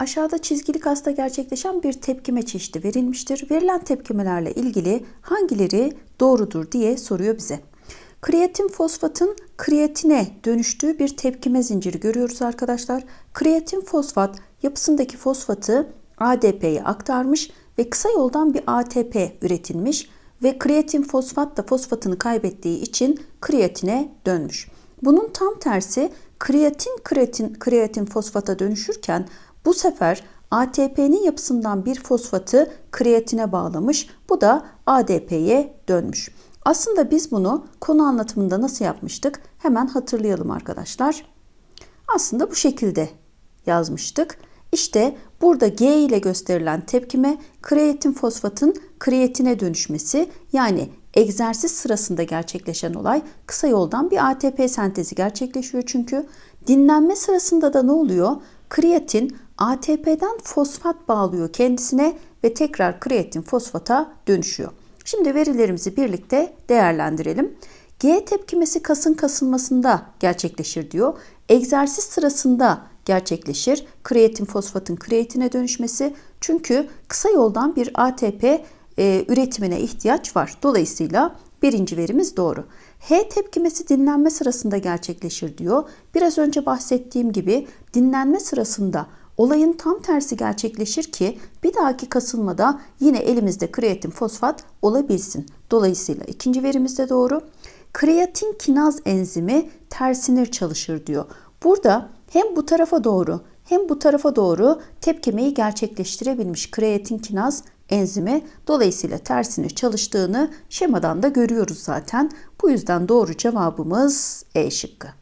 Aşağıda çizgili kasta gerçekleşen bir tepkime çeşidi verilmiştir. Verilen tepkimelerle ilgili hangileri doğrudur diye soruyor bize. Kreatin fosfatın kreatine dönüştüğü bir tepkime zinciri görüyoruz arkadaşlar. Kreatin fosfat yapısındaki fosfatı ADP'ye aktarmış ve kısa yoldan bir ATP üretilmiş ve kreatin fosfat da fosfatını kaybettiği için kreatine dönmüş. Bunun tam tersi kreatin kreatin kreatin fosfata dönüşürken bu sefer ATP'nin yapısından bir fosfatı kreatine bağlamış. Bu da ADP'ye dönmüş. Aslında biz bunu konu anlatımında nasıl yapmıştık? Hemen hatırlayalım arkadaşlar. Aslında bu şekilde yazmıştık. İşte burada G ile gösterilen tepkime kreatin fosfatın kreatine dönüşmesi yani egzersiz sırasında gerçekleşen olay kısa yoldan bir ATP sentezi gerçekleşiyor çünkü. Dinlenme sırasında da ne oluyor? Kreatin ATP'den fosfat bağlıyor kendisine ve tekrar kreatin fosfata dönüşüyor. Şimdi verilerimizi birlikte değerlendirelim. G tepkimesi kasın kasılmasında gerçekleşir diyor. Egzersiz sırasında gerçekleşir. Kreatin fosfatın kreatine dönüşmesi. Çünkü kısa yoldan bir ATP e, üretimine ihtiyaç var. Dolayısıyla birinci verimiz doğru. H tepkimesi dinlenme sırasında gerçekleşir diyor. Biraz önce bahsettiğim gibi dinlenme sırasında olayın tam tersi gerçekleşir ki bir dahaki kasılmada yine elimizde kreatin fosfat olabilsin. Dolayısıyla ikinci verimiz de doğru. Kreatin kinaz enzimi tersinir çalışır diyor. Burada hem bu tarafa doğru hem bu tarafa doğru tepkimeyi gerçekleştirebilmiş kreatin kinaz enzimi dolayısıyla tersine çalıştığını şemadan da görüyoruz zaten. Bu yüzden doğru cevabımız E şıkkı.